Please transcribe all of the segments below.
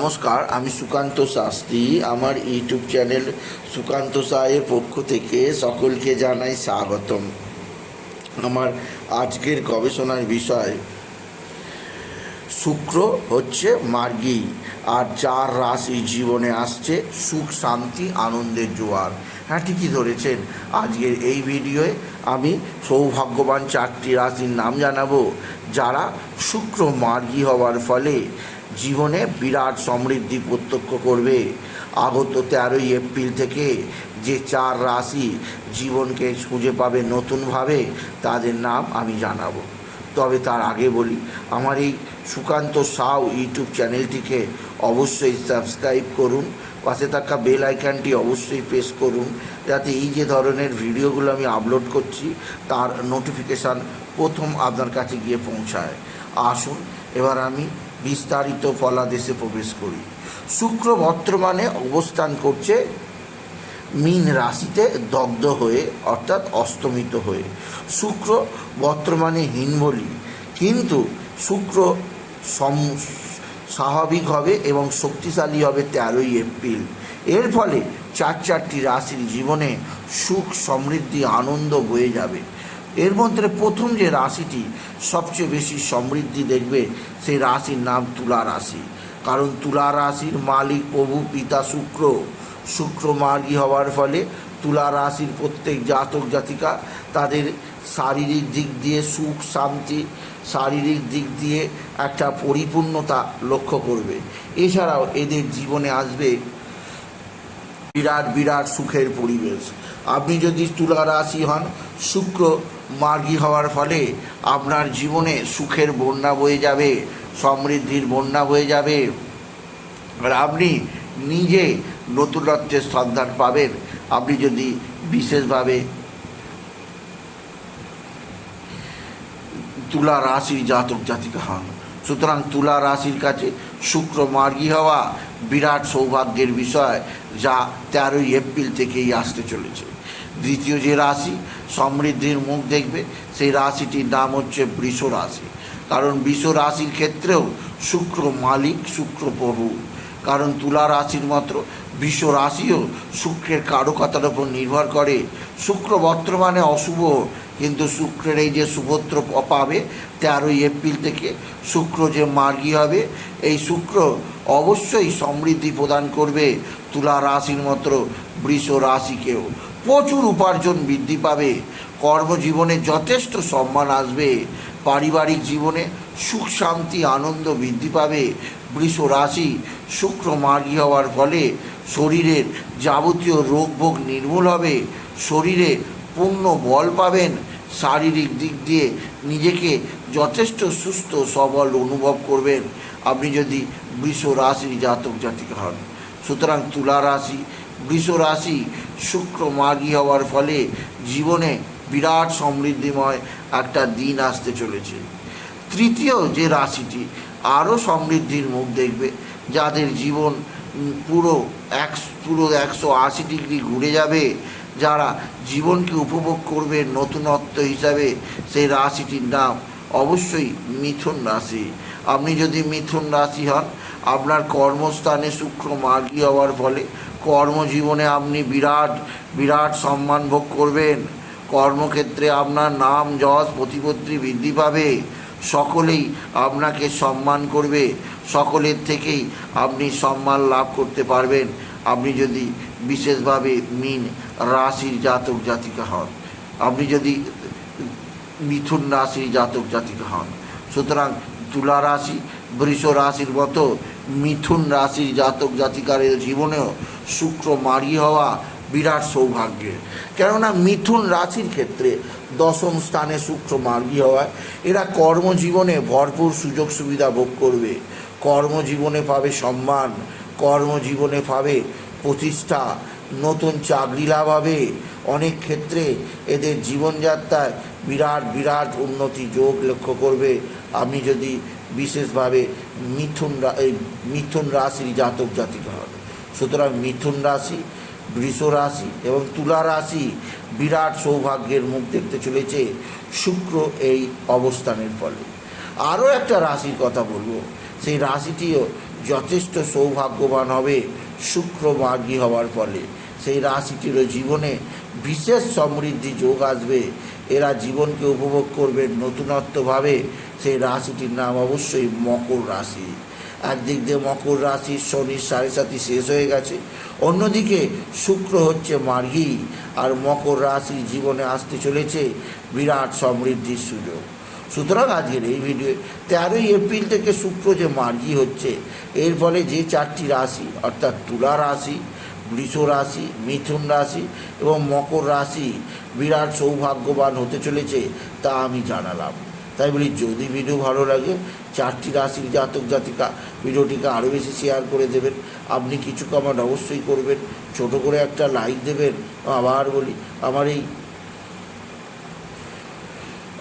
নমস্কার, আমি সুকান্ত শাস্ত্রী। আমার ইউটিউব চ্যানেল সুকান্ত সাহের পক্ষ থেকে সকলকে জানাই স্বাগতম। আমার আজকের গবেষণার বিষয়, শুক্র হচ্ছে মার্গী আর চার রাশি জীবনে আসছে সুখ, শান্তি, আনন্দের জোয়ার। হ্যাঁ ঠিকই ধরেছেন। আজকের এই ভিডিওয়ে আমি সৌভাগ্যবান চারটি রাশির নাম জানাব, যারা শুক্র মার্গী হওয়ার ফলে জীবনে বিরাট সমৃদ্ধি প্রত্যক্ষ করবে। আগত তেরোই এপ্রিল থেকে যে চার রাশি জীবনকে খুঁজে পাবে নতুনভাবে, তাদের নাম আমি জানাব। তবে তার আগে বলি, আমার এই সুকান্ত সাউ ইউটিউব চ্যানেলটিকে অবশ্যই সাবস্ক্রাইব করুন, পাশে থাকা বেল আইকনটি অবশ্যই প্রেস করুন, যাতে এই যে ধরনের ভিডিওগুলো আমি আপলোড করছি, তার নোটিফিকেশান প্রথম আপনার কাছে গিয়ে পৌঁছায়। আসুন, এবার আমি বিস্তারিত ফলাদেশে প্রবেশ করি। শুক্র বর্তমানে অবস্থান করছে মীন রাশিতে দগ্ধ হয়ে, অর্থাৎ অস্তমিত হয়ে। শুক্র বর্তমানে হীন বলি কিন্তু শুক্র সম, স্বাভাবিক হবে এবং শক্তিশালী হবে তেরোই এপ্রিল। এর ফলে চার চারটি রাশির জীবনে সুখ, সমৃদ্ধি, আনন্দ বয়ে যাবে। এর মধ্যে প্রথম যে রাশিটি সবচেয়ে বেশি সমৃদ্ধি দেখবে, সেই রাশির নাম তুলা রাশি। কারণ তুলা রাশির মালিক প্রভু, পিতা শুক্র। শুক্র মার্গী হওয়ার ফলে তুলা রাশির প্রত্যেক জাতক জাতিকা তাদের শারীরিক দিক দিয়ে সুখ, শান্তি, শারীরিক দিক দিয়ে একটা পরিপূর্ণতা লক্ষ্য করবে। এছাড়াও এদের জীবনে আসবে বিরাট বিরাট সুখের পরিবেশ। আপনি যদি তুলা রাশি হন, শুক্র মার্গী হওয়ার ফলে আপনার জীবনে সুখের বন্যা বয়ে যাবে, সমৃদ্ধির বন্যা বয়ে যাবে। আর আপনি নিজে নতুনত্বের সন্ধান পাবেন। আপনি যদি বিশেষভাবে তুলা রাশির জাতক জাতিকা হন, সুতরাং তুলা রাশির কাছে শুক্র মার্গী হওয়া বিরাট সৌভাগ্যের বিষয় যা তেরোই এপ্রিল থেকেই আসতে চলেছে। দ্বিতীয় যে রাশি, সমৃদ্ধির মুখ দেখবে, সেই রাশিটির নাম হচ্ছে বৃষ রাশি। কারণ বৃষ রাশির ক্ষেত্রেও শুক্র মালিক, শুক্র প্রভু। কারণ তুলা রাশির মাত্র বিশ্ব রাশিও শুক্রের কারকতার উপর নির্ভর করে। শুক্র বর্তমানে অশুভ, কিন্তু শুক্রের এই যে শুভত্র পাবে, তেরোই এপ্রিল থেকে শুক্র যে মার্গী হবে, এই শুক্র অবশ্যই সমৃদ্ধি প্রদান করবে তুলা রাশির মাত্র বৃষ রাশিকেও। প্রচুর উপার্জন বৃদ্ধি পাবে। কর্মজীবনে যথেষ্ট সম্মান আসবে। পারিবারিক জীবনে সুখ, শান্তি, আনন্দ বৃদ্ধি পাবে। বৃষ রাশি শুক্র মার্গী হওয়ার ফলে শরীরের যাবতীয় রোগ ভোগ নির্মূল হবে। শরীরে পূর্ণ বল পাবেন। শারীরিক দিক দিয়ে নিজেকে যথেষ্ট সুস্থ, সবল অনুভব করবেন। আপনি যদি বৃষ রাশির জাতক জাতিকা হন, সুতরাং তুলা রাশি বৃষ রাশি শুক্র মার্গী হওয়ার ফলে জীবনে বিরাট সমৃদ্ধিময় একটা দিন আসতে চলেছে। তৃতীয় যে রাশিটি, আরও সমৃদ্ধির মুখ দেখবে, যাদের জীবন পুরো এক, পুরো একশো আশি ডিগ্রি ঘুরে যাবে, যারা জীবনকে উপভোগ করবে নতুনত্ব হিসাবে, সেই রাশিটির নাম অবশ্যই মিথুন রাশি। আপনি যদি মিথুন রাশি হন, আপনার কর্মস্থানে শুক্র মার্গী হওয়ার ফলে কর্মজীবনে আপনি বিরাট বিরাট সম্মান ভোগ করবেন। কর্মক্ষেত্রে আপনার নাম, যশ, প্রতিপত্তি বৃদ্ধি পাবে। সকলেই আপনাকে সম্মান করবে। সকলের থেকেই আপনি সম্মান লাভ করতে পারবেন। আপনি যদি বিশেষভাবে মিন রাশির জাতক জাতিকা হন, আপনি যদি মিথুন রাশির জাতক জাতিকা হন, সুতরাং তুলা রাশি, বৃষ রাশির মতো মিথুন রাশির জাতক জাতিকারের জীবনেও শুক্র মারি হওয়া বিরাট সৌভাগ্যের। কেননা মিথুন রাশির ক্ষেত্রে দশম স্থানে শুক্র মার্গী হওয়ায় এরা কর্মজীবনে ভরপুর সুযোগ সুবিধা ভোগ করবে। কর্মজীবনে পাবে সম্মান, কর্মজীবনে পাবে প্রতিষ্ঠা, নতুন চাকরি লাভ হবে। অনেক ক্ষেত্রে এদের জীবনযাত্রায় বিরাট বিরাট উন্নতি যোগ লক্ষ্য করবে। আপনি যদি বিশেষভাবে মিথুন এই মিথুন রাশির জাতক জাতিকা হন সুতরাং মিথুন রাশি, বৃষ রাশি এবং তুলা রাশি বিরাট সৌভাগ্যের মুখ দেখতে চলেছে শুক্র এই অবস্থানের ফলে। আরও একটা রাশির কথা বলব, সেই রাশিটিও যথেষ্ট সৌভাগ্যবান হবে শুক্র মার্গী হওয়ার ফলে। সেই রাশিটিরও জীবনে বিশেষ সমৃদ্ধি যোগ আসবে। এরা জীবনকে উপভোগ করবেন নতুনত্বভাবে। সেই রাশিটির নাম অবশ্যই মকর রাশি। একদিক দিয়ে মকর রাশি শনির সাড়ে সাথী শেষ হয়ে গেছে। অন্যদিকে শুক্র হচ্ছে মার্গী। আর মকর রাশি জীবনে আসতে চলেছে বিরাট সমৃদ্ধির সুযোগ। সুতরাং আজকের এই ভিডিও তেরোই এপ্রিল থেকে শুক্র যে মার্গী হচ্ছে, এর ফলে যে চারটি রাশি, অর্থাৎ তুলা রাশি বৃষ রাশি, মিথুন রাশি এবং মকর রাশি বিরাট সৌভাগ্যবান হতে চলেছে তা আমি জানালাম। তাই বলি, যদি ভিডিও ভালো লাগে, চারটি রাশির জাতক জাতিকা ভিডিওটিকে আরও বেশি শেয়ার করে দেবেন। আপনি কিছু কমেন্ট অবশ্যই করবেন, ছোট করে একটা লাইক দেবেন। আবার বলি, আমার এই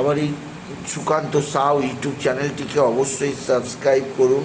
আমার এই সুকান্ত সাউ ইউটিউব চ্যানেলটিকে অবশ্যই সাবস্ক্রাইব করুন।